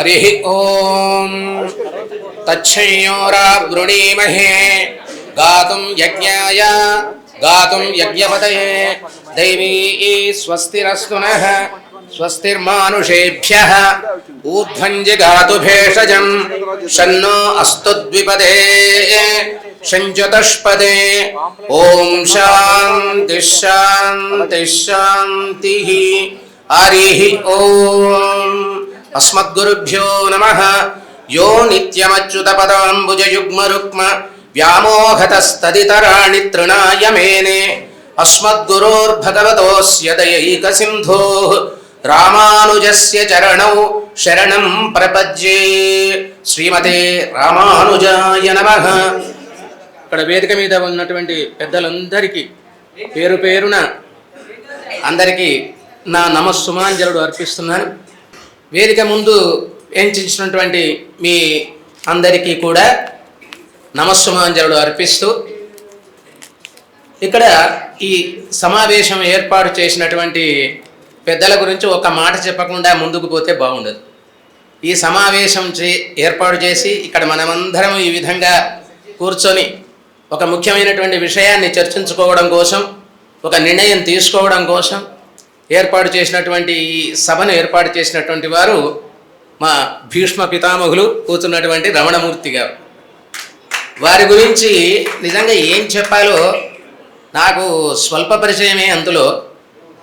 हरि ॐ तच्छयोरावृणीमहे। गातुं यज्ञाय। गातुं यज्ञपतये। दैवी स्वस्तिरस्तु नः। स्वस्तिर्मानुषेभ्यः। ऊर्ध्वं जिगातु भेषजं शन्नो अस्तु द्विपदे। शञ्चतुष्पदे ॐ शान्तिः शान्तिः हरिः ॐ अस्मद्गुरुभ्यो नमः यो नित्यमच्युतपदाम्बुजयुग्मरुक्म व्यामोहतस्तदितराणि तृणाय मेने अस्मद्गुरोर्भगवतोऽस्य दयैकसिन्धोः रामानुजस्य चरणौ शरणं प्रपद्ये శ్రీమతే రామానుజాయ నమః ఇక్కడ వేదిక మీద ఉన్నటువంటి పెద్దలందరికీ పేరు పేరున అందరికీ నా నమస్సుమాంజలుడు అర్పిస్తున్నాను వేదిక ముందు ఎంచినటువంటి మీ అందరికీ కూడా నమస్సుమాంజలు అర్పిస్తూ ఇక్కడ ఈ సమావేశం ఏర్పాటు చేసినటువంటి పెద్దల గురించి ఒక మాట చెప్పకుండా ముందుకు పోతే బాగుండదు. ఈ సమావేశం చే ఏర్పాటు చేసి ఇక్కడ మనమందరం ఈ విధంగా కూర్చొని ఒక ముఖ్యమైనటువంటి విషయాన్ని చర్చించుకోవడం కోసం ఒక నిర్ణయం తీసుకోవడం కోసం ఏర్పాటు చేసినటువంటి ఈ సభను ఏర్పాటు చేసినటువంటి వారు మా భీష్మ పితామహులు కూతున్నటువంటి రమణమూర్తి గారు. వారి గురించి నిజంగా ఏం చెప్పాలో నాకు స్వల్ప పరిచయమే అందులో.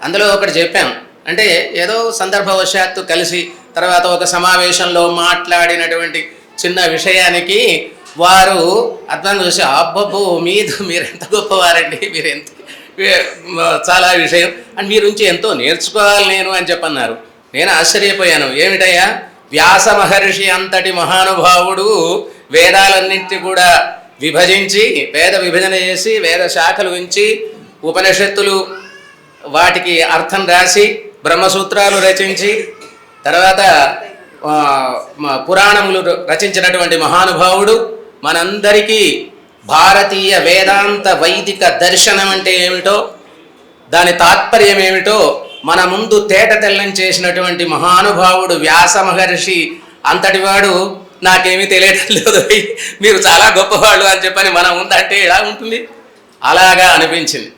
అందులో ఒకటి చెప్పాను అంటే ఏదో సందర్భవశాత్తు కలిసి తర్వాత ఒక సమావేశంలో మాట్లాడినటువంటి చిన్న విషయానికి వారు అర్థం చూసి అబ్బబ్బో మీద మీరు ఎంత గొప్పవారండి మీరు ఎంత చాలా విషయం. అండ్ మీ నుంచి ఎంతో నేర్చుకోవాలి నేను అని చెప్పన్నారు. నేను ఆశ్చర్యపోయాను. ఏమిటయ్యా? వ్యాస మహర్షి అంతటి మహానుభావుడు వేదాలన్నింటి కూడా విభజించి వేద విభజన చేసి వేద శాఖలు ఉంచి ఉపనిషత్తులు వాటికి అర్థం రాసి బ్రహ్మసూత్రాలు రచించి తర్వాత మ- పురాణములు రచించినటువంటి మహానుభావుడు మనందరికీ భారతీయ వేదాంత వైదిక దర్శనం అంటే ఏమిటో దాని తాత్పర్యం ఏమిటో మన ముందు తేట తెల్లం చేసినటువంటి మహానుభావుడు వ్యాస మహర్షి అంతటివాడు నాకేమీ తెలియటం లేదు మీరు చాలా గొప్పవాళ్ళు అని చెప్పని మనం ఉందంటే ఎలా ఉంటుంది? అలాగా అనిపించింది.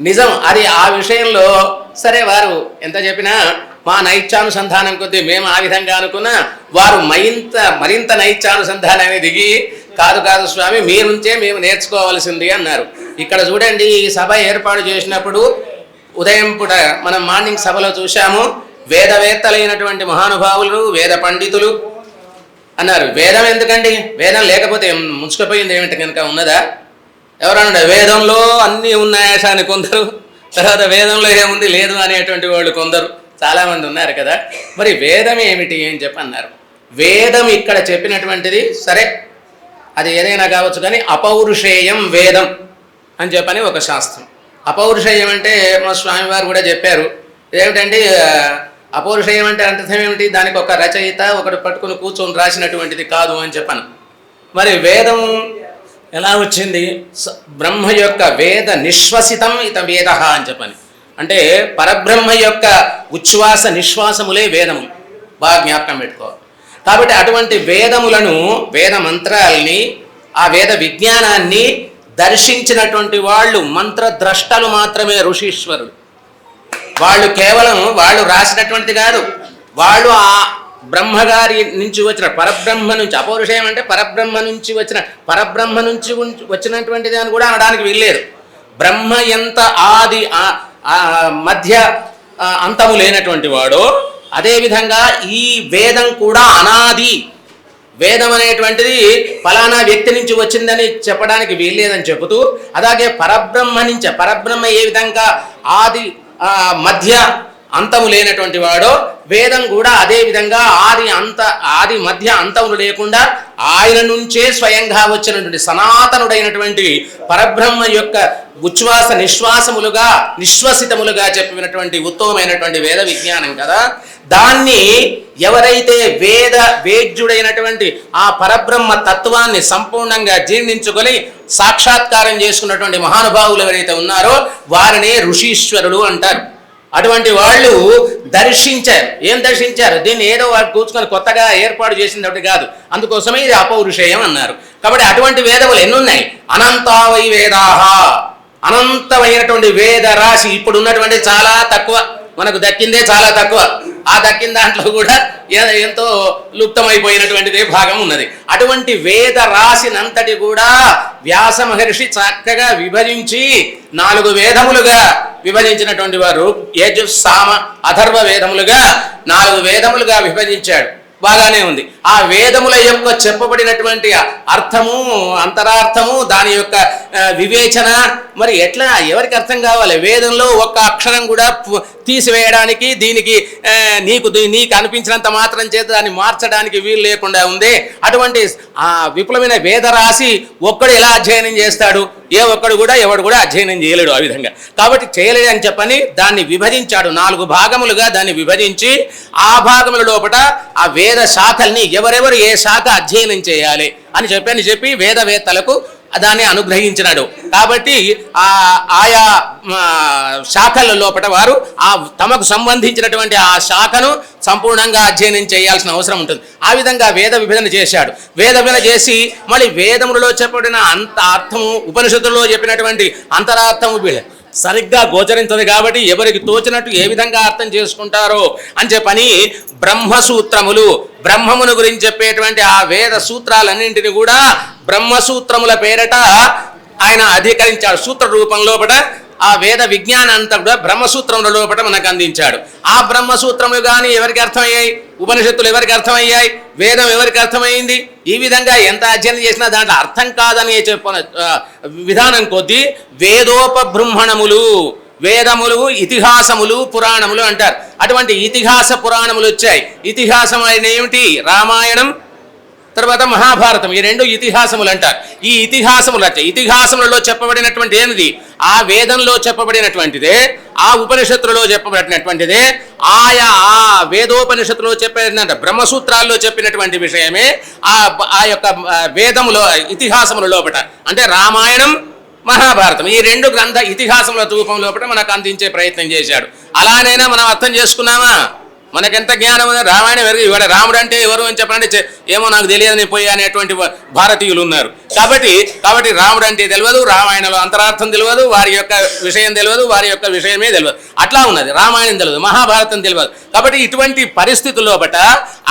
నిజం అది ఆ విషయంలో సరే వారు ఎంత చెప్పినా మా నైత్యానుసంధానం కొద్దీ మేము ఆ విధంగా అనుకున్నా వారు మరింత మరింత నైత్యానుసంధానాన్ని దిగి కాదు కాదు స్వామి మీ నుంచే మేము నేర్చుకోవాల్సింది అన్నారు. ఇక్కడ చూడండి ఈ సభ ఏర్పాటు చేసినప్పుడు ఉదయం పూట మనం మార్నింగ్ సభలో చూశాము వేదవేత్తలైనటువంటి మహానుభావులు వేద పండితులు అన్నారు. వేదం ఎందుకండి? వేదం లేకపోతే ముంచుకుపోయింది ఏమిటి కనుక ఉన్నదా? ఎవరన్నా వేదంలో అన్నీ ఉన్నాయా అని కొందరు? తర్వాత వేదంలో ఏముంది? లేదు అనేటువంటి వాళ్ళు కొందరు. చాలామంది ఉన్నారు కదా. మరి వేదం ఏమిటి అని చెప్పి అన్నారు. వేదం ఇక్కడ చెప్పినటువంటిది సరే అది ఏదైనా కావచ్చు కానీ అపౌరుషేయం వేదం అని చెప్పని ఒక శాస్త్రం. అపౌరుషేయం అంటే మా స్వామివారు కూడా చెప్పారు. ఏమిటంటే అపౌరుషేయం అంటే అర్థం ఏమిటి? దానికి ఒక రచయిత ఒకటి పట్టుకుని కూర్చొని రాసినటువంటిది కాదు అని చెప్పాను. మరి వేదం ఎలా వచ్చింది? బ్రహ్మ యొక్క వేద నిశ్వసితం ఇత వేద అని చెప్పని. అంటే పరబ్రహ్మ యొక్క ఉచ్ఛ్వాస నిశ్వాసములే వేదము. బాగా జ్ఞాపకం పెట్టుకో. కాబట్టి అటువంటి వేదములను వేద మంత్రాల్ని ఆ వేద విజ్ఞానాన్ని దర్శించినటువంటి వాళ్ళు మంత్రద్రష్టలు మాత్రమే ఋషీశ్వరులు. వాళ్ళు కేవలం వాళ్ళు రాసినటువంటిది కాదు. వాళ్ళు ఆ బ్రహ్మగారి నుంచి వచ్చిన పరబ్రహ్మ నుంచి అపౌరుషయం అంటే పరబ్రహ్మ నుంచి వచ్చిన పరబ్రహ్మ నుంచి ఉంచి- వచ్చినటువంటిది అని కూడా అనడానికి వీల్లేదు. బ్రహ్మ ఎంత ఆది ఆ మధ్య అంతము లేనటువంటి వాడు అదేవిధంగా ఈ వేదం కూడా అనాది. వేదం అనేటువంటిది ఫలానా వ్యక్తి నుంచి వచ్చిందని చెప్పడానికి వీల్లేదని చెబుతూ అలాగే పరబ్రహ్మ నుంచి పరబ్రహ్మ ఏ విధంగా ఆది మధ్య అంతము లేనటువంటి వాడో వేదం కూడా అదే విధంగా ఆది అంత ఆది మధ్య అంతములు లేకుండా ఆయన నుంచే స్వయంగా వచ్చినటువంటి సనాతనుడైనటువంటి పరబ్రహ్మ యొక్క ఉచ్ఛ్వాస నిశ్వాసములుగా నిశ్వసితములుగా చెప్పినటువంటి ఉత్తమమైనటువంటి వేద విజ్ఞానం కదా. దాన్ని ఎవరైతే వేద వేద్యుడైనటువంటి ఆ పరబ్రహ్మ తత్వాన్ని సంపూర్ణంగా జీర్ణించుకొని సాక్షాత్కారం చేసుకున్నటువంటి మహానుభావులు ఎవరైతే ఉన్నారో వారినే ఋషీశ్వరుడు అంటారు. అటువంటి వాళ్ళు దర్శించారు. ఏం దర్శించారు? దీన్ని ఏదో వాళ్ళు కూర్చుకొని కొత్తగా ఏర్పాటు చేసినట్టు కాదు. అందుకోసమే ఇది అపౌరుషేయం అన్నారు. కాబట్టి అటువంటి వేదములు ఎన్నున్నాయి? అనంతావై వేదాహ. అనంతమైనటువంటి వేద రాశి ఇప్పుడు ఉన్నటువంటి చాలా తక్కువ. మనకు దక్కిందే చాలా తక్కువ. ఆ దక్కిన దాంట్లో కూడా ఎంతో లుప్తమైపోయినటువంటిదే భాగం ఉన్నది. అటువంటి వేద రాశినంతటి కూడా వ్యాస మహర్షి చక్కగా విభజించి నాలుగు వేదములుగా విభజించినటువంటి వారు యజు సామ అథర్వ వేదములుగా నాలుగు వేదములుగా విభజించాడు. బాగానే ఉంది. ఆ వేదముల యొక్క చెప్పబడినటువంటి అర్థము అంతరార్థము దాని యొక్క వివేచన మరి ఎట్లా ఎవరికి అర్థం కావాలి? వేదంలో ఒక్క అక్షరం కూడా తీసివేయడానికి దీనికి నీకు నీకు అనిపించినంత మాత్రం చేత దాన్ని మార్చడానికి వీలు లేకుండా ఉంది. అటువంటి ఆ విపులమైన వేద రాశి ఒక్కడు ఎలా అధ్యయనం చేస్తాడు? ఏ ఒక్కడు కూడా ఎవడు కూడా అధ్యయనం చేయలేడు ఆ విధంగా. కాబట్టి చేయలేడు అని చెప్పని దాన్ని విభజించాడు. నాలుగు భాగములుగా దాన్ని విభజించి ఆ భాగముల లోపల ఆ వేద శాఖల్ని ఎవరెవరు ఏ శాఖ అధ్యయనం చేయాలి అని చెప్పని చెప్పి వేదవేత్తలకు దాన్ని అనుగ్రహించినాడు. కాబట్టి ఆ ఆయా శాఖల లోపల వారు ఆ తమకు సంబంధించినటువంటి ఆ శాఖను సంపూర్ణంగా అధ్యయనం చేయాల్సిన అవసరం ఉంటుంది. ఆ విధంగా వేద విభజన చేశాడు. వేద విభజన చేసి మళ్ళీ వేదములలో చెప్పబడిన అంత అర్థము ఉపనిషత్తుల్లో చెప్పినటువంటి అంతరార్థము సరిగ్గా గోచరించదు కాబట్టి ఎవరికి తోచినట్టు ఏ విధంగా అర్థం చేసుకుంటారో అని చెప్పని బ్రహ్మసూత్రములు బ్రహ్మమును గురించి చెప్పేటువంటి ఆ వేద సూత్రాలన్నింటినీ కూడా బ్రహ్మసూత్రముల పేరట ఆయన అధికరించాడు సూత్ర రూపంలో లోపల ఆ వేద విజ్ఞానం అంతా కూడా బ్రహ్మసూత్రముల లోపల మనకు అందించాడు. ఆ బ్రహ్మసూత్రములు కానీ ఎవరికి అర్థమయ్యాయి? ఉపనిషత్తులు ఎవరికి అర్థమయ్యాయి? వేదం ఎవరికి అర్థమైంది? ఈ విధంగా ఎంత అధ్యయనం చేసినా దాంట్లో అర్థం కాదని చెప్పిన విధానం కొద్దీ వేదోపబృంహణములు వేదములు ఇతిహాసములు పురాణములు అంటారు. అటువంటి ఇతిహాస పురాణములు వచ్చాయి. ఇతిహాసం అయిన ఏమిటి? రామాయణం తర్వాత మహాభారతం. ఈ రెండు ఇతిహాసములు అంటారు. ఈ ఇతిహాసములు అంటే ఇతిహాసములలో చెప్పబడినటువంటి ఏంది? ఆ వేదంలో చెప్పబడినటువంటిదే ఆ ఉపనిషత్తులలో చెప్పబడినటువంటిదే ఆయా ఆ వేదోపనిషత్తులో చెప్పిన బ్రహ్మసూత్రాల్లో చెప్పినటువంటి విషయమే ఆ ఆ యొక్క వేదములో ఇతిహాసముల లోపట. అంటే రామాయణం మహాభారతం. ఈ రెండు గ్రంథ ఇతిహాసముల రూపం లోపల మనకు అందించే ప్రయత్నం చేశాడు. అలానైనా మనం అర్థం చేసుకున్నామా? మనకెంత జ్ఞానం ఉంది రామాయణం ఎవరు ఇవాళ రాముడు అంటే ఎవరు అని చెప్పండి ఏమో నాకు తెలియదు నేను పోయి అనేటువంటి భారతీయులు ఉన్నారు. కాబట్టి కాబట్టి రాముడు అంటే తెలియదు రామాయణంలో అంతరార్థం తెలియదు వారి యొక్క విషయం తెలియదు వారి యొక్క విషయమే తెలియదు. అట్లా ఉన్నది. రామాయణం తెలియదు మహాభారతం తెలియదు. కాబట్టి ఇటువంటి పరిస్థితుల్లో బట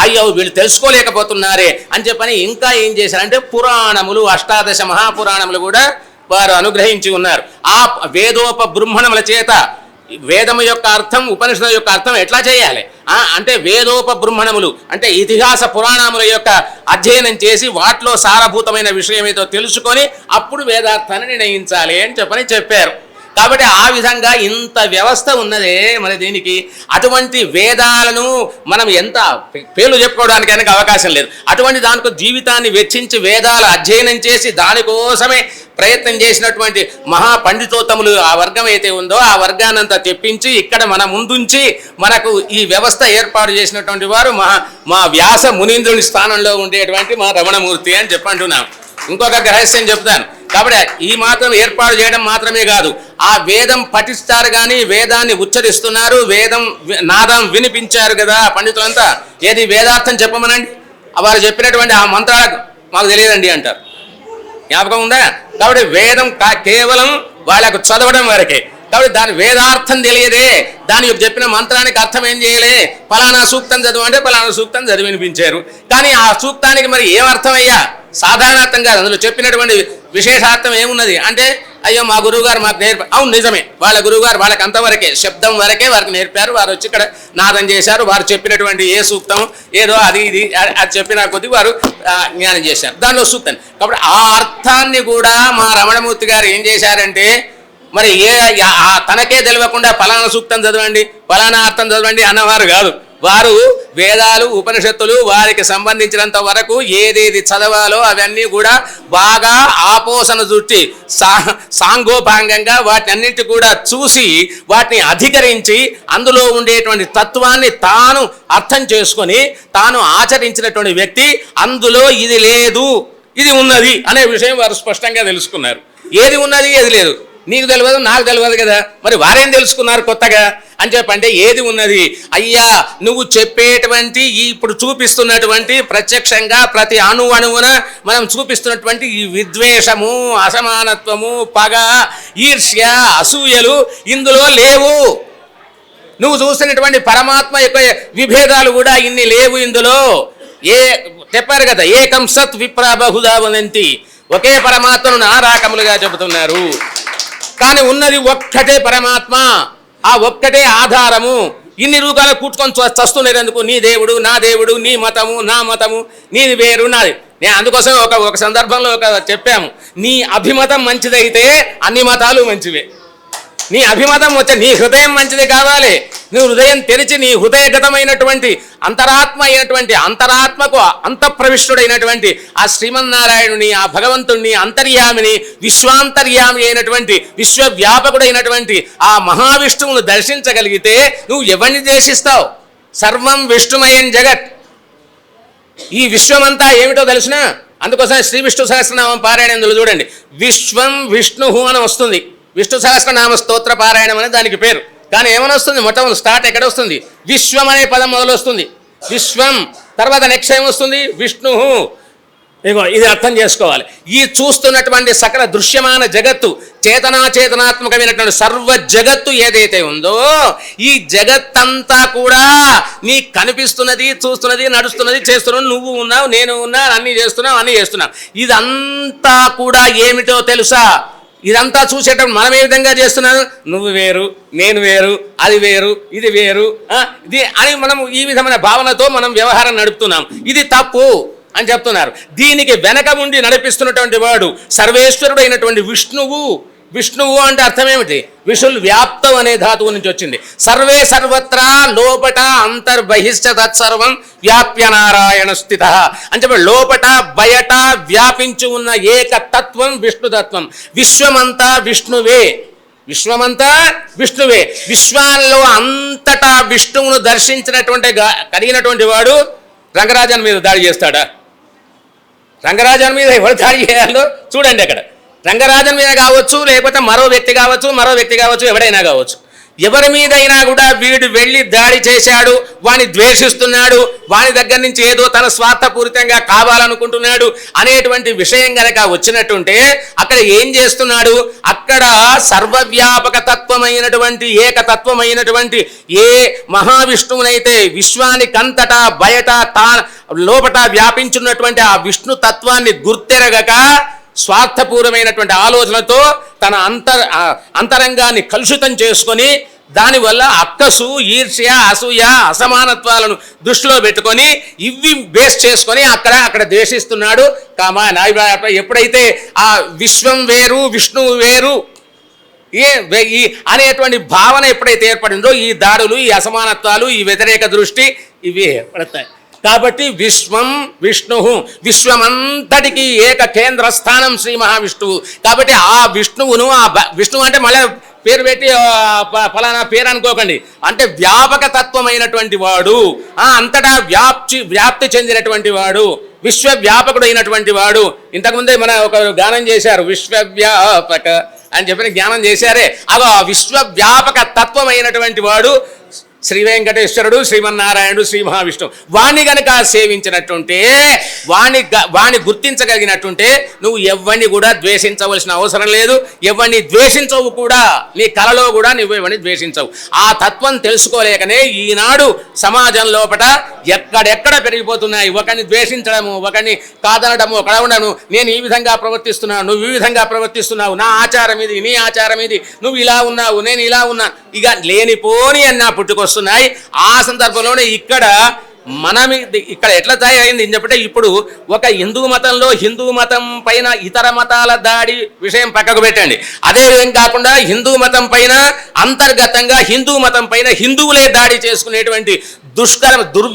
అయ్యో వీళ్ళు తెలుసుకోలేకపోతున్నారే అని చెప్పని ఇంకా ఏం చేశారంటే పురాణములు అష్టాదశ మహాపురాణములు కూడా వారు అనుగ్రహించి ఉన్నారు. ఆ వేదోప బృంహణముల చేత వేదము యొక్క అర్థం ఉపనిషత్తు యొక్క అర్థం ఎట్లా చేయాలి? అంటే వేదోప అంటే ఇతిహాస పురాణముల యొక్క అధ్యయనం చేసి వాటిలో సారభూతమైన విషయం ఏదో తెలుసుకొని అప్పుడు వేదార్థాన్ని నిర్ణయించాలి అని చెప్పని చెప్పారు. కాబట్టి ఆ విధంగా ఇంత వ్యవస్థ ఉన్నదే మరి దీనికి. అటువంటి వేదాలను మనం ఎంత పేర్లు చెప్పుకోవడానికి కనుక అవకాశం లేదు. అటువంటి దానికో జీవితాన్ని వెచ్చించి వేదాలు అధ్యయనం చేసి దానికోసమే ప్రయత్నం చేసినటువంటి మహా పండితోత్తములు ఆ వర్గం అయితే ఉందో ఆ వర్గానంతా తెప్పించి ఇక్కడ మన ముందుంచి మనకు ఈ వ్యవస్థ ఏర్పాటు చేసినటువంటి వారు మా మా వ్యాస మునీంద్రుని స్థానంలో ఉండేటువంటి మా రమణమూర్తి అని చెప్పంటున్నాం ఇంకొక రహస్యం చెప్తాను కాబట్టి ఈ మాత్రం ఏర్పాటు చేయడం మాత్రమే కాదు. ఆ వేదం పఠిస్తారు కానీ వేదాన్ని ఉచ్చరిస్తున్నారు. వేదం నాదం వినిపించారు కదా పండితులంతా. ఏది వేదార్థం చెప్పమనండి? వారు చెప్పినటువంటి ఆ మంత్రాలకు మాకు తెలియదండి అంటారు. జ్ఞాపకం ఉందా? కాబట్టి వేదం కా- కేవలం వాళ్ళకు చదవడం వరకే. కాబట్టి దాని వేదార్థం తెలియదే. దాని చెప్పిన మంత్రానికి అర్థం ఏం చేయలే? ఫలానా సూక్తం చదవంటే ఫలానా సూక్తం చదివి వినిపించారు కానీ ఆ సూక్తానికి మరి ఏమర్థమయ్యా సాధారణార్థంగా అందులో చెప్పినటువంటి విశేషార్థం ఏమున్నది? అంటే అయ్యో మా గురువు గారు మాకు నేర్ప అవును నిజమే. వాళ్ళ గురువు గారు వాళ్ళకి అంతవరకే శబ్దం వరకే వారికి నేర్పారు. వారు వచ్చి ఇక్కడ నాదం చేశారు. వారు చెప్పినటువంటి ఏ సూక్తం ఏదో అది ఇది అది చెప్పిన కొద్దీ వారు జ్ఞానం చేశారు. దానిలో సూక్తం. కాబట్టి ఆ అర్థాన్ని కూడా మా రమణమూర్తి గారు ఏం చేశారంటే మరి ఏ ఆ తనకే తెలియకుండా ఫలానా సూక్తం చదవండి ఫలానా అర్థం చదవండి అన్నవారు కాదు. వారు వేదాలు ఉపనిషత్తులు వారికి సంబంధించినంత వరకు ఏదేది చదవాలో అవన్నీ కూడా బాగా ఆపోసన చుట్టి సా సాంగోపాంగంగా వాటిని అన్నింటి కూడా చూసి వాటిని అధికరించి అందులో ఉండేటువంటి తత్వాన్ని తాను అర్థం చేసుకొని తాను ఆచరించినటువంటి వ్యక్తి అందులో ఇది లేదు ఇది ఉన్నది అనే విషయం వారు స్పష్టంగా తెలుసుకున్నారు. ఏది ఉన్నది ఏది లేదు. నీకు తెలియదు నాకు తెలియదు కదా. మరి వారేం తెలుసుకున్నారు కొత్తగా? అని చెప్పంటే ఏది ఉన్నది? అయ్యా నువ్వు చెప్పేటువంటి ఈ ఇప్పుడు చూపిస్తున్నటువంటి ప్రత్యక్షంగా ప్రతి అణు అణువున మనం చూపిస్తున్నటువంటి ఈ విద్వేషము అసమానత్వము పగ ఈర్ష్య అసూయలు ఇందులో లేవు. నువ్వు చూసినటువంటి పరమాత్మ యొక్క విభేదాలు కూడా ఇన్ని లేవు ఇందులో. ఏ చెప్పారు కదా ఏకం సత్ విప్ర బహుదా వదంతి. ఒకే పరమాత్మను నారాకములుగా చెబుతున్నారు. కానీ ఉన్నది ఒక్కటే పరమాత్మ. ఆ ఒక్కటే ఆధారము. ఇన్ని రూపాయలు కూర్చుకొని చ- చస్తున్నారు ఎందుకు నీ దేవుడు నా దేవుడు నీ మతము నా మతము నీది వేరు నాది. నేను అందుకోసం ఒక ఒక సందర్భంలో ఒక చెప్పాము. నీ అభిమతం మంచిదైతే అన్ని మతాలు మంచివే. నీ అభిమతం వచ్చే నీ హృదయం మంచిది కావాలి. నీ హృదయం తెరిచి నీ హృదయగతమైనటువంటి అంతరాత్మ అయినటువంటి అంతరాత్మకు అంతఃప్రవిష్టుడైనటువంటి ఆ శ్రీమన్నారాయణుని ఆ భగవంతుణ్ణి అంతర్యామిని విశ్వాంతర్యామి అయినటువంటి విశ్వవ్యాపకుడైనటువంటి ఆ మహావిష్ణువును దర్శించగలిగితే నువ్వు ఎవరిని దర్శిస్తావు సర్వం విష్ణుమయం జగత్. ఈ విశ్వమంతా ఏమిటో తెలిసినా? అందుకోసం శ్రీ విష్ణు సహస్రనామం పారాయణం చూడండి. విశ్వం విష్ణు అని వస్తుంది. విష్ణు సహస్రనామ స్తోత్ర పారాయణం అని దానికి పేరు. కానీ ఏమైనా వస్తుంది? మొట్టమొదటి స్టార్ట్ ఎక్కడ వస్తుంది? విశ్వం అనే పదం మొదలు వస్తుంది విశ్వం తర్వాత నెక్స్ట్ ఏమొస్తుంది విష్ణు ఇగో ఇది అర్థం చేసుకోవాలి. ఈ చూస్తున్నటువంటి సకల దృశ్యమాన జగత్తు చేతనాచేతనాత్మకమైనటువంటి సర్వ జగత్తు ఏదైతే ఉందో ఈ జగత్తంతా కూడా నీకు కనిపిస్తున్నది చూస్తున్నది నడుస్తున్నది చేస్తున్నావు నువ్వు ఉన్నావు నేను ఉన్నా అన్నీ చేస్తున్నావు అన్నీ చేస్తున్నావు. ఇదంతా కూడా ఏమిటో తెలుసా? ఇదంతా చూసేటప్పుడు మనం ఏ విధంగా చేస్తున్నాను నువ్వు వేరు నేను వేరు అది వేరు ఇది వేరు ఇది అని మనం ఈ విధమైన భావనతో మనం వ్యవహారం నడుపుతున్నాం. ఇది తప్పు అని చెప్తున్నారు. దీనికి వెనక ఉండి నడిపిస్తున్నటువంటి వాడు సర్వేశ్వరుడైనటువంటి విష్ణువు. విష్ణువు అంటే అర్థం ఏమిటి? విషుల్ వ్యాప్తం అనే ధాతువు నుంచి వచ్చింది. సర్వే సర్వత్రా లోపట అంతర్బహిష్ట తత్సర్వం వ్యాప్య నారాయణ స్థిత. అని చెప్పి లోపట బయట వ్యాపించి ఉన్న ఏక తత్వం విష్ణుతత్వం విశ్వమంతా విష్ణువే. విశ్వమంతా విష్ణువే. విశ్వాల్లో అంతటా విష్ణువును దర్శించినటువంటి కలిగినటువంటి వాడు రంగరాజన్ మీద దాడి చేస్తాడా? రంగరాజన్ మీద ఎవరు దాడి చేయాలో చూడండి అక్కడ. రంగరాజన్ మీద కావచ్చు లేకపోతే మరో వ్యక్తి కావచ్చు మరో వ్యక్తి కావచ్చు ఎవడైనా కావచ్చు. ఎవరి మీదైనా కూడా వీడు వెళ్ళి దాడి చేశాడు వాని ద్వేషిస్తున్నాడు వాని దగ్గర నుంచి ఏదో తన స్వార్థపూరితంగా కావాలనుకుంటున్నాడు అనేటువంటి విషయం గనక వచ్చినట్టుంటే అక్కడ ఏం చేస్తున్నాడు? అక్కడ సర్వవ్యాపక తత్వమైనటువంటి ఏకతత్వమైనటువంటి ఏ మహావిష్ణువునైతే విశ్వానికంతటా బయట తా లోపట వ్యాపించున్నటువంటి ఆ విష్ణు తత్వాన్ని గుర్తెరగక స్వార్థపూర్వమైనటువంటి ఆలోచనతో తన అంతర్ అంతరంగాన్ని కలుషితం చేసుకొని దానివల్ల అక్కసు ఈర్ష్య అసూయ అసమానత్వాలను దృష్టిలో పెట్టుకొని ఇవి బేస్ చేసుకొని అక్కడ అక్కడ ద్వేషిస్తున్నాడు. కామా నా ఎప్పుడైతే ఆ విశ్వం వేరు విష్ణువు వేరు ఏ ఈ అనేటువంటి భావన ఎప్పుడైతే ఏర్పడిందో ఈ దాడులు ఈ అసమానత్వాలు ఈ వ్యతిరేక దృష్టి ఇవి ఏర్పడతాయి కాబట్టి విశ్వం విష్ణు విశ్వమంతటికి ఏక కేంద్ర స్థానం శ్రీ మహావిష్ణువు. కాబట్టి ఆ విష్ణువును ఆ విష్ణువు అంటే మళ్ళీ పేరు పెట్టి ఫలానా పేరు అనుకోకండి. అంటే వ్యాపక తత్వమైనటువంటి వాడు. ఆ అంతటా వ్యాప్తి వ్యాప్తి చెందినటువంటి వాడు. విశ్వవ్యాపకుడైనటువంటి వాడు. ఇంతకుముందే మన ఒక గానం చేశారు విశ్వవ్యాపక అని చెప్పిన జ్ఞానం చేశారే. అగో ఆ విశ్వవ్యాపక తత్వమైనటువంటి వాడు శ్రీ వెంకటేశ్వరుడు శ్రీమన్నారాయణుడు శ్రీ మహావిష్ణువు. వాణ్ణి గనక సేవించినట్టుంటే వాణి గ- వాణ్ణి గుర్తించగలిగినట్టుంటే నువ్వు ఎవరిని కూడా ద్వేషించవలసిన అవసరం లేదు. ఎవరిని ద్వేషించవు కూడా. నీ కలలో కూడా నువ్వు ఎవరిని ద్వేషించవు. ఆ తత్వం తెలుసుకోలేకనే ఈనాడు సమాజం లోపట ఎక్కడెక్కడ పెరిగిపోతున్నాయి. ఒకరిని ద్వేషించడము ఒకరిని కాదనడము ఒకడ ఉండను. నేను ఈ విధంగా ప్రవర్తిస్తున్నాను నువ్వు ఈ విధంగా ప్రవర్తిస్తున్నావు. నా ఆచారం ఇది నీ ఆచారం ఇది. నువ్వు ఇలా ఉన్నావు నేను ఇలా ఉన్నా ఇక లేనిపోని అన్న వస్తున్నాయి. ఆ సందర్భంలోనే ఇక్కడ మనం ఇక్కడ ఎట్లా తయారైంది అయింది చెప్పంటే ఇప్పుడు ఒక హిందూ మతంలో హిందూ మతం పైన ఇతర మతాల దాడి విషయం పక్కకు పెట్టండి. అదే విధంగా కాకుండా హిందూ మతం పైన అంతర్గతంగా హిందూ మతం పైన హిందువులే దాడి చేసుకునేటువంటి దుష్కర దుర్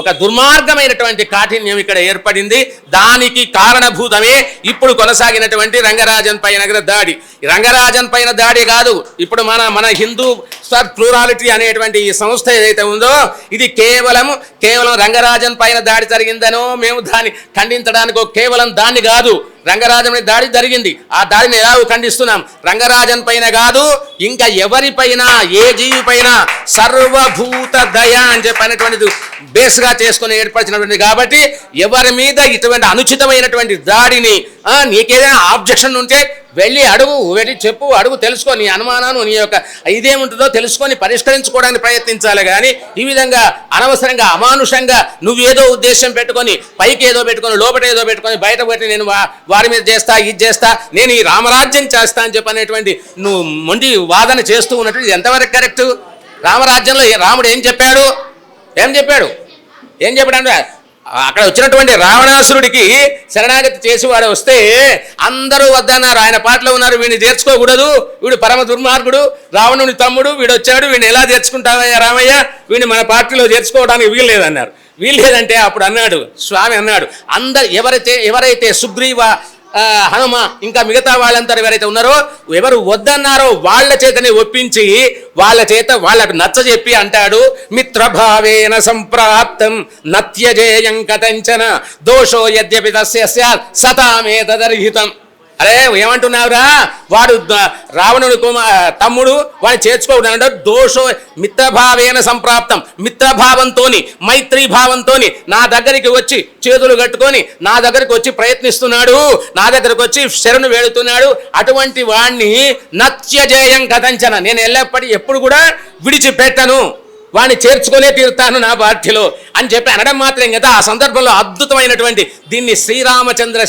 ఒక దుర్మార్గమైనటువంటి కాఠిన్యం ఇక్కడ ఏర్పడింది. దానికి కారణభూతమే ఇప్పుడు కొనసాగినటువంటి రంగరాజన్ పైన దాడి. రంగరాజన్ పైన దాడి కాదు ఇప్పుడు మన మన హిందూ స్వర్ ప్లూరాలిటీ అనేటువంటి ఈ సంస్థ ఏదైతే ఉందో ఇది కేవలం కేవలం రంగరాజన్ పైన దాడి జరిగిందనో మేము దాన్ని ఖండించడానికో కేవలం దాన్ని కాదు రంగరాజన్ దాడి జరిగింది. ఆ దాడిని ఎలా ఖండిస్తున్నాం? రంగరాజన్ పైన కాదు ఇంకా ఎవరిపైన ఏ జీవి పైన సర్వభూత దయ అని చెప్పినటువంటిది బేస్గా చేసుకుని ఏర్పరిచినటువంటిది కాబట్టి ఎవరి మీద ఇటువంటి అనుచితమైనటువంటి దాడిని నీకేదైనా ఆబ్జెక్షన్ ఉంటే వెళ్ళి అడుగు వెళ్ళి చెప్పు అడుగు తెలుసుకో నీ అనుమానాన్ని నీ యొక్క ఇదేముంటుందో తెలుసుకొని పరిష్కరించుకోవడానికి ప్రయత్నించాలి. కానీ ఈ విధంగా అనవసరంగా అమానుషంగా నువ్వేదో ఉద్దేశం పెట్టుకొని పైకి ఏదో పెట్టుకొని లోపల ఏదో పెట్టుకొని బయట పెట్టి నేను వారి మీద చేస్తా ఇది చేస్తా నేను ఈ రామరాజ్యం చేస్తా అని చెప్పనేటువంటి నువ్వు మొండి వాదన చేస్తూ ఉన్నట్టు ఎంతవరకు కరెక్ట్? రామరాజ్యంలో రాముడు ఏం చెప్పాడు? ఏం చెప్పాడు? ఏం చెప్పాడు అంటే అక్కడ వచ్చినటువంటి రావణాసురుడికి శరణాగతి చేసి వాడు వస్తే అందరూ వద్దన్నారు. ఆయన పాటలో ఉన్నారు వీడిని చేర్చుకోకూడదు. వీడు పరమ దుర్మార్గుడు రావణుని తమ్ముడు వీడు వచ్చాడు వీడిని ఎలా చేర్చుకుంటావయ్యా రామయ్య? వీడిని మన పార్టీలో చేర్చుకోవడానికి వీల్లేదన్నారు వీల్లేదంటే అప్పుడు అన్నాడు స్వామి అన్నాడు అందరు ఎవరైతే ఎవరైతే సుగ్రీవ హనుమ ఇంకా మిగతా వాళ్ళంతా ఎవరైతే ఉన్నారో ఎవరు వద్దన్నారో వాళ్ళ చేతనే ఒప్పించి వాళ్ళ చేత వాళ్ళకు నచ్చజెప్పి అంటాడు మిత్రభావేన సంప్రాప్తం నత్యజేయం కథంచన దోషో యద్యపి తస్య స్యాత్ సతామే తదర్హితం. అరే ఏమంటున్నావురా? వాడు రావణుని తమ్ముడు వాడు చేర్చుకోకుండా దోషో మిత్రభావేన సంప్రాప్తం. మిత్రభావంతోని మైత్రీ భావంతోని నా దగ్గరికి వచ్చి చేతులు కట్టుకొని నా దగ్గరికి వచ్చి ప్రయత్నిస్తున్నాడు. నా దగ్గరకు వచ్చి శరణు వేడుతున్నాడు. అటువంటి వాణ్ణి నత్యజేయం కథంచన నేను ఎల్లప్పటి ఎప్పుడు కూడా విడిచిపెట్టను. వాడిని చేర్చుకునే తీరుతాను నా పార్టీలో అని చెప్పి అనడం మాత్రం కదా ఆ సందర్భంలో అద్భుతమైనటువంటి దీన్ని శ్రీరామచంద్ర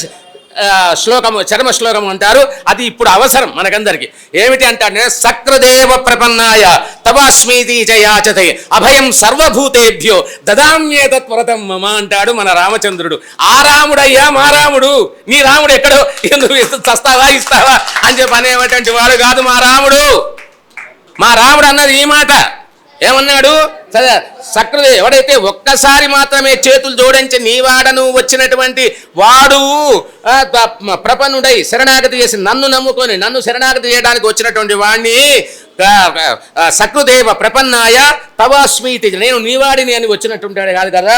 శ్లోకము చరమ శ్లోకం అంటారు. అది ఇప్పుడు అవసరం మనకందరికి. ఏమిటి అంటే సక్రదేవ ప్రపన్నాయ తవాస్మీతి జయాచతే అభయం సర్వభూతేభ్యో దదామ్యేతత్వరతం మమ అంటాడు మన రామచంద్రుడు. ఆ రాముడయ్యా మా రాముడు. నీ రాముడు ఎక్కడో? ఎందుకు ఇస్తు- చస్తావా ఇస్తావా? అని చెప్పి అనేటువంటి వాడు కాదు మా రాముడు. మా రాముడు అన్నది ఈ మాట. ఏమన్నాడు? సక్రదే ఎవడైతే ఒక్కసారి మాత్రమే చేతులు జోడించి నీవాడను వచ్చినటువంటి వాడు ప్రపన్నుడై శరణాగతి చేసి నన్ను నమ్ముకొని నన్ను శరణాగతి చేయడానికి వచ్చినటువంటి వాడిని సకృదేవ ప్రపన్నాయ తవాస్మీతి. నేను నీవాడిని అని వచ్చినట్టుంటాడు కాదు కదా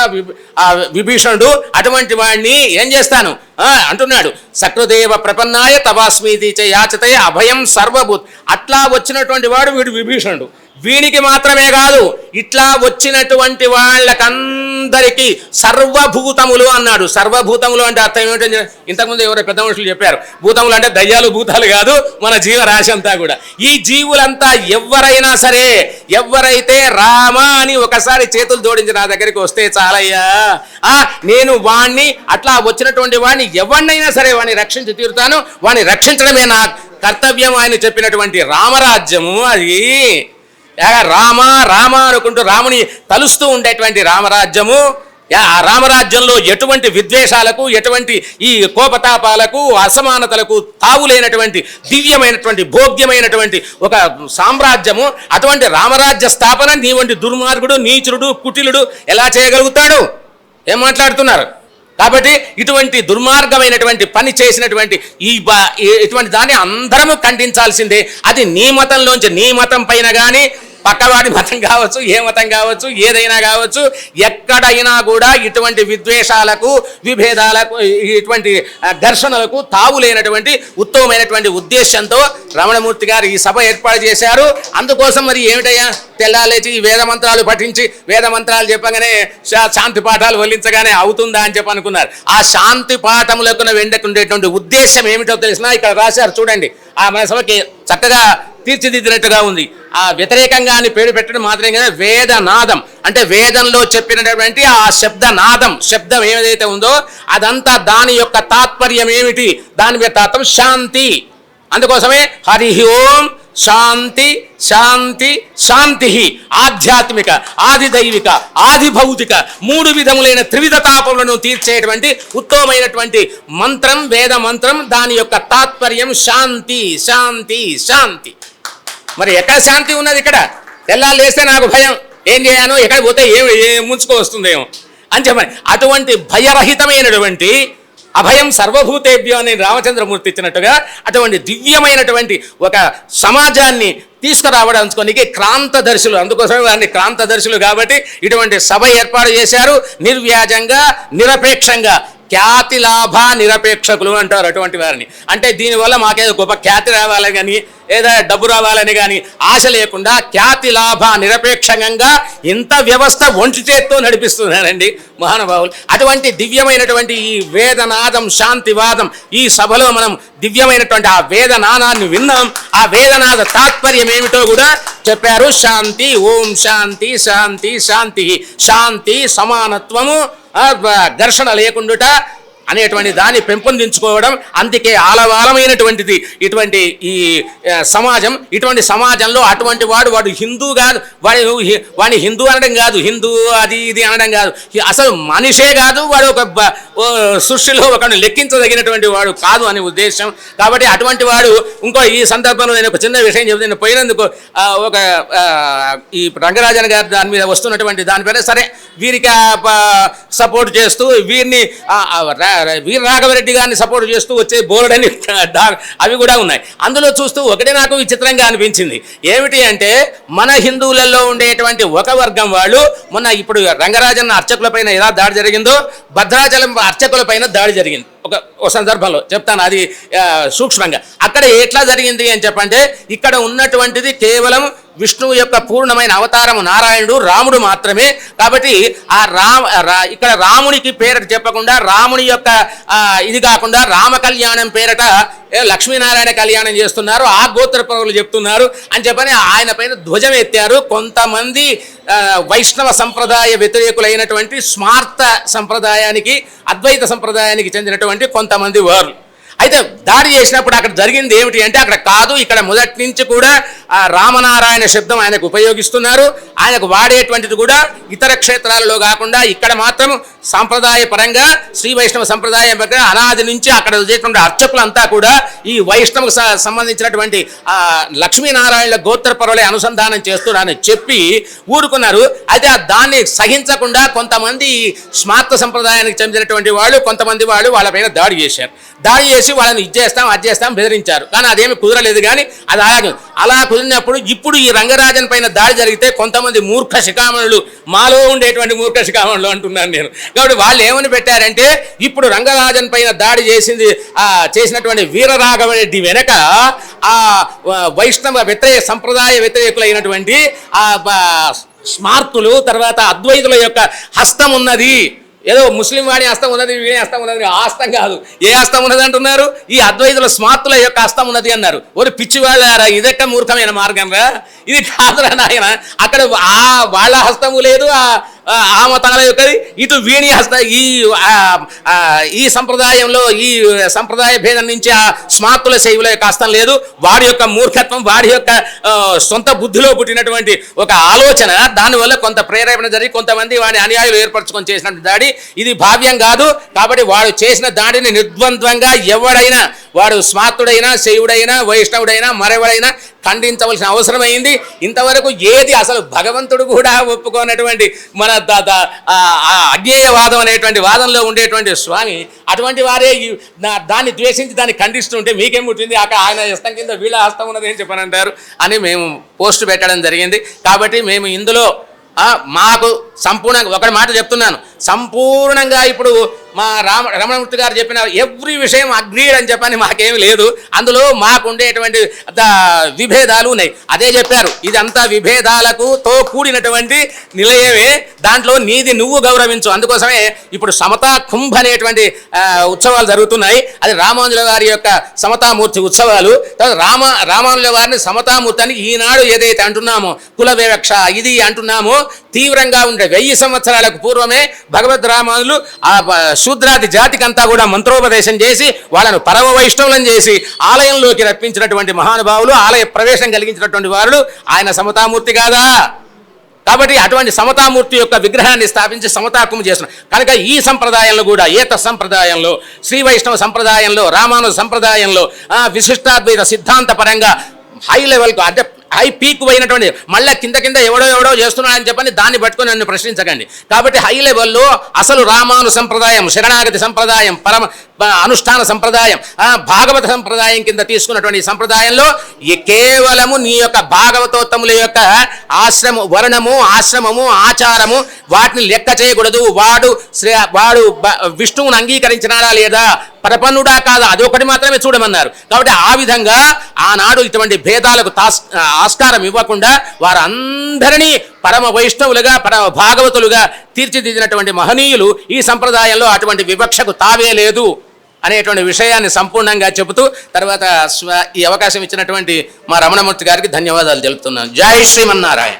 ఆ విభీషణుడు. అటువంటి వాడిని ఏం చేస్తాను? అంటున్నాడు సకృదేవ ప్రపన్నాయ తవాస్మీతి చే యాచతయ అభయం సర్వభూత్. అట్లా వచ్చినటువంటి వాడు వీడు విభీషణుడు. వీనికి మాత్రమే కాదు ఇట్లా వచ్చినటువంటి వాళ్ళకందరికీ సర్వభూతములు అన్నాడు. సర్వభూతములు అంటే అర్థం ఏమిటంటే ఇంతకుముందు ఎవరో పెద్ద మనుషులు చెప్పారు. భూతములు అంటే దయ్యాలు భూతాలు కాదు మన జీవరాశి అంతా కూడా. ఈ జీవులంతా ఎవరైనా సరే ఎవరైతే రామ అని ఒకసారి చేతులు జోడించి నా దగ్గరికి వస్తే చాలయ్యా. ఆ నేను వాణ్ణి అట్లా వచ్చినటువంటి వాణ్ణి ఎవరినైనా సరే వాణ్ణి రక్షించి తీరుతాను. వాణ్ణి రక్షించడమే నా కర్తవ్యం ఆయన చెప్పినటువంటి రామరాజ్యము అది. ఏక రామ రామ అనుకుంటూ రాముని తలుస్తూ ఉండేటువంటి రామరాజ్యము. యా- ఆ రామరాజ్యంలో ఎటువంటి విద్వేషాలకు ఎటువంటి ఈ కోపతాపాలకు అసమానతలకు తావులేనటువంటి దివ్యమైనటువంటి భోగ్యమైనటువంటి ఒక సామ్రాజ్యము. అటువంటి రామరాజ్య స్థాపన నీ వంటి దుర్మార్గుడు నీచుడు కుటిలుడు ఎలా చేయగలుగుతాడు? ఏం మాట్లాడుతున్నారు? కాబట్టి ఇటువంటి దుర్మార్గమైనటువంటి పని చేసినటువంటి ఈ ఇటువంటి దాన్ని అందరము ఖండించాల్సిందే. అది నీ మతంలోంచి నీ మతం పైన కానీ పక్కవాడి మతం కావచ్చు ఏ మతం కావచ్చు ఏదైనా కావచ్చు ఎక్కడైనా కూడా ఇటువంటి విద్వేషాలకు విభేదాలకు ఇటువంటి ఘర్షణలకు తావు లేనటువంటి ఉత్తమమైనటువంటి ఉద్దేశంతో రమణమూర్తి గారు ఈ సభ ఏర్పాటు చేశారు. అందుకోసం మరి ఏమిటయ్యా? తెల్లాలేచి ఈ వేద మంత్రాలు పఠించి వేద మంత్రాలు చెప్పగానే శాంతి పాఠాలు వల్లించగానే అవుతుందా అని చెప్పి అనుకున్నారు. ఆ శాంతి పాఠములకు వెండకుండేటువంటి ఉద్దేశం ఏమిటో తెలిసినా ఇక్కడ రాశారు. చూడండి. ఆ మన సభకి చక్కగా తీర్చిదిద్దినట్టుగా ఉంది. ఆ వ్యతిరేకంగా అని పేరు పెట్టడం మాత్రమే కదా వేదనాదం. అంటే వేదంలో చెప్పినటువంటి ఆ శబ్దనాదం. శబ్దం ఏదైతే ఉందో అదంతా దాని యొక్క తాత్పర్యం ఏమిటి? దాని యొక్క తాత్వం శాంతి. అందుకోసమే హరి ఓం శాంతి శాంతి శాంతి ఆధ్యాత్మిక ఆది దైవిక ఆది భౌతిక మూడు విధములైన త్రివిధ తాపములను తీర్చేటువంటి ఉత్తమమైనటువంటి మంత్రం వేద మంత్రం దాని యొక్క తాత్పర్యం శాంతి శాంతి శాంతి. మరి ఎక్కడ శాంతి ఉన్నది ఇక్కడ? తెల్లాలు లేస్తే నాకు భయం. ఏం చేయను ఎక్కడ పోతే ఏం ముంచుకో వస్తుందేమో. అని చెప్పని అటువంటి భయరహితమైనటువంటి అభయం సర్వభూతేభ్యం అని రామచంద్రమూర్తి ఇచ్చినట్టుగా అటువంటి దివ్యమైనటువంటి ఒక సమాజాన్ని తీసుకురావడానికి క్రాంతదర్శులు అందుకోసమే వారిని క్రాంతదర్శులు కాబట్టి ఇటువంటి సభ ఏర్పాటు చేశారు. నిర్వ్యాజంగా నిరపేక్షంగా ఖ్యాతి లాభ నిరపేక్షకులు అంటారు అటువంటి వారిని. అంటే దీనివల్ల మాకేదో గొప్ప ఖ్యాతి రావాలని కానీ ఏదో డబ్బు రావాలని కానీ ఆశ లేకుండా ఖ్యాతి లాభ నిరపేక్షంగా ఇంత వ్యవస్థ ఒంటి చేత్తో నడిపిస్తున్నారండి మహానుభావులు. అటువంటి దివ్యమైనటువంటి ఈ వేదనాదం శాంతివాదం ఈ సభలో మనం దివ్యమైనటువంటి ఆ వేదనాదాన్ని విన్నాం. ఆ వేదనాద తాత్పర్యం ఏమిటో కూడా చెప్పారు. శాంతి ఓం శాంతి శాంతి శాంతి శాంతి సమానత్వము ఘర్షణ లేకుండుట అనేటువంటి దాన్ని పెంపొందించుకోవడం అందుకే ఆలవాలమైనటువంటిది. ఇటువంటి ఈ సమాజం ఇటువంటి సమాజంలో అటువంటి వాడు వాడు హిందూ కాదు వాడి వాడిని హిందూ అనడం కాదు హిందూ అది ఇది అనడం కాదు. అసలు మనిషే కాదు వాడు ఒక సృష్టిలో ఒకడు లెక్కించదగినటువంటి వాడు కాదు అనే ఉద్దేశం. కాబట్టి అటువంటి వాడు ఇంకో ఈ సందర్భంలో నేను ఒక చిన్న విషయం చెబుతాను నేను పోయినందుకు ఒక ఈ రంగరాజన్ గారి దాని మీద వస్తున్నటువంటి దానిపైన సరే వీరికి సపోర్ట్ చేస్తూ వీరిని వీర రాఘవరెడ్డి గారిని సపోర్ట్ చేస్తూ వచ్చే బోర్డని అవి కూడా ఉన్నాయి. అందులో చూస్తూ ఒకటే నాకు విచిత్రంగా అనిపించింది. ఏమిటి అంటే మన హిందువులలో ఉండేటువంటి ఒక వర్గం వాళ్ళు మొన్న ఇప్పుడు రంగరాజన్ అర్చకులపైన ఎలా దాడి జరిగిందో భద్రాచలం అర్చకులపైన దాడి జరిగింది. ఒక ఒక సందర్భంలో చెప్తాను అది సూక్ష్మంగా. అక్కడ ఎట్లా జరిగింది అని చెప్పంటే ఇక్కడ ఉన్నటువంటిది కేవలం విష్ణువు యొక్క పూర్ణమైన అవతారము నారాయణుడు రాముడు మాత్రమే. కాబట్టి ఆ రామ రా- ఇక్కడ రామునికి పేరట చెప్పకుండా రాముని యొక్క ఇది కాకుండా రామ కళ్యాణం పేరట లక్ష్మీనారాయణ కళ్యాణం చేస్తున్నారు ఆ గోత్ర పౌరులు చెప్తున్నారు అని చెప్పని ఆయన పైన ధ్వజం ఎత్తారు. కొంతమంది వైష్ణవ సంప్రదాయ వ్యతిరేకులైనటువంటి స్మార్త సంప్రదాయానికి అద్వైత సంప్రదాయానికి చెందినటువంటి కొంతమంది వారు. అయితే దాడి చేసినప్పుడు అక్కడ జరిగింది ఏమిటి అంటే అక్కడ కాదు ఇక్కడ మొదటి నుంచి కూడా ఆ రామనారాయణ శబ్దం ఆయనకు ఉపయోగిస్తున్నారు. ఆయనకు వాడేటువంటిది కూడా ఇతర క్షేత్రాలలో కాకుండా ఇక్కడ మాత్రం సాంప్రదాయ పరంగా శ్రీ వైష్ణవ సంప్రదాయం ప్రకారం అనాది నుంచి అక్కడ చేసినటువంటి అర్చకులంతా కూడా ఈ వైష్ణవ సంబంధించినటువంటి ఆ లక్ష్మీనారాయణ గోత్ర పరువులే అనుసంధానం చేస్తున్నారని చెప్పి ఊరుకున్నారు. అయితే ఆ దాన్ని సహించకుండా కొంతమంది ఈ స్మార్త సంప్రదాయానికి చెందినటువంటి వాళ్ళు కొంతమంది వాళ్ళు వాళ్ళ పైన దాడి చేశారు. దాడి చేసి వాళ్ళని ఇచ్చేస్తాం అది చేస్తాం బెదిరించారు. కానీ అదేమి కుదరలేదు కానీ అది అలాగే అలా కుదిరినప్పుడు ఇప్పుడు ఈ రంగరాజన్ పైన దాడి జరిగితే కొంతమంది మూర్ఖ శిఖామణులు మాలో ఉండేటువంటి మూర్ఖ శిఖామణులు అంటున్నాను నేను. కాబట్టి వాళ్ళు ఏమని పెట్టారంటే ఇప్పుడు రంగరాజన్ పైన దాడి చేసింది చేసినటువంటి చేసినటువంటి వీరరాఘవరెడ్డి వెనక ఆ వైష్ణవ వ్యతిరేక సంప్రదాయ వ్యతిరేకులైనటువంటి ఆ స్మార్తులు తర్వాత అద్వైతుల యొక్క హస్తం ఉన్నది ఏదో ముస్లిం వాడి హస్తం ఉన్నది వీడి హస్తం ఉన్నది ఆ హస్తం కాదు. ఏ హస్తం ఉన్నది అంటున్నారు? ఈ అద్వైతుల స్మార్తుల యొక్క హస్తం ఉన్నది అన్నారు. ఒక పిచ్చి వాళ్ళారా ఇదెక్క మూర్ఖమైన మార్గం రా ఇది కాదురా నాయన. అక్కడ ఆ వాళ్ళ హస్తము లేదు ఆ ఆ, ఆ యొక్కది ఇటు వీణి హస్త ఈ ఈ సంప్రదాయంలో ఈ సంప్రదాయ భేదం నుంచి ఆ స్మార్తుల శైవుల యొక్క హస్తం లేదు. వాడి యొక్క మూర్ఖత్వం వాడి యొక్క సొంత బుద్ధిలో పుట్టినటువంటి ఒక ఆలోచన. దానివల్ల కొంత ప్రేరేపణ జరిగి కొంతమంది వాడి అనుయాయులు ఏర్పరచుకొని చేసిన దాడి. ఇది భావ్యం కాదు. కాబట్టి వాడు చేసిన దాడిని నిర్ద్వంద్వంగా ఎవడైనా వాడు స్మార్తుడైనా శైవుడైనా వైష్ణవుడైనా మరెవడైనా ఖండించవలసిన అవసరమైంది. ఇంతవరకు ఏది అసలు భగవంతుడు కూడా ఒప్పుకోనటువంటి మన అజ్ఞేయవాదం అనేటువంటి వాదంలో ఉండేటువంటి స్వామి అటువంటి వారే దాన్ని ద్వేషించి దాన్ని ఖండిస్తుంటే మీకేం పుట్టింది అక్కడ ఆయన హస్తం కింద వీళ్ళ హస్తం ఉన్నది ఏం చెప్పనంటారు? అని మేము పోస్ట్ పెట్టడం జరిగింది. కాబట్టి మేము ఇందులో మాకు సంపూర్ణంగా ఒకటి మాట చెప్తున్నాను. సంపూర్ణంగా ఇప్పుడు మా రామ రమణమూర్తి గారు చెప్పిన ఎవ్రీ విషయం అగ్రీడ్ అని చెప్పని మాకేమి లేదు. అందులో మాకు ఉండేటువంటి విభేదాలు ఉన్నాయి. అదే చెప్పారు. ఇదంతా విభేదాలకు తో కూడినటువంటి నిలయమే. దాంట్లో నీది నువ్వు గౌరవించు. అందుకోసమే ఇప్పుడు సమతా కుంభ అనేటువంటి ఉత్సవాలు జరుగుతున్నాయి. అది రామానుజుల గారి యొక్క సమతామూర్తి ఉత్సవాలు. తర్వాత రామ రామానుజుల వారిని సమతామూర్తి అని ఈనాడు ఏదైతే అంటున్నామో కుల వివక్ష ఇది అంటున్నామో తీవ్రంగా ఉండే వెయ్యి సంవత్సరాలకు పూర్వమే భగవద్ రామానులు ఆ శూద్రాది జాతికంతా కూడా మంత్రోపదేశం చేసి వాళ్ళను పరమ వైష్ణవులను చేసి ఆలయంలోకి రప్పించినటువంటి మహానుభావులు ఆలయ ప్రవేశం కలిగించినటువంటి వారు ఆయన సమతామూర్తి కాదా? కాబట్టి అటువంటి సమతామూర్తి యొక్క విగ్రహాన్ని స్థాపించి సమతాకుమ చేస్తున్నాం. కనుక ఈ సంప్రదాయంలో కూడా ఏత సంప్రదాయంలో శ్రీ వైష్ణవ సంప్రదాయంలో రామానుజ సంప్రదాయంలో విశిష్టాద్వైత సిద్ధాంత పరంగా హై లెవెల్కు అంటే హై పీక్ పోయినటువంటి మళ్ళీ కింద కింద ఎవడో ఎవడో చేస్తున్నాడని చెప్పని దాన్ని పట్టుకొని నన్ను ప్రశ్నించకండి. కాబట్టి హై లెవెల్లో అసలు రామాను సంప్రదాయం శరణాగతి సంప్రదాయం పరమ అనుష్ఠాన సంప్రదాయం భాగవత సంప్రదాయం కింద తీసుకున్నటువంటి సంప్రదాయంలో ఈ కేవలము నీ యొక్క భాగవతోత్తముల యొక్క ఆశ్రమ వర్ణము ఆశ్రమము ఆచారము వాటిని లెక్క చేయకూడదు. వాడు శ్రే వాడు బ- అంగీకరించినాడా లేదా? ప్రపన్నుడా కాదా? అది ఒకటి మాత్రమే చూడమన్నారు. కాబట్టి ఆ విధంగా ఆనాడు ఇటువంటి భేదాలకు తాస్ ఆస్కారం ఇవ్వకుండా వారందరినీ పరమ వైష్ణవులుగా పరమ భాగవతులుగా తీర్చిదిద్దినటువంటి మహనీయులు ఈ సంప్రదాయంలో అటువంటి వివక్షకు తావే లేదు అనేటువంటి విషయాన్ని సంపూర్ణంగా చెబుతూ తర్వాత స్వ- ఈ అవకాశం ఇచ్చినటువంటి మా రమణమూర్తి గారికి ధన్యవాదాలు తెలుపుతున్నాను. జై శ్రీమన్నారాయణ.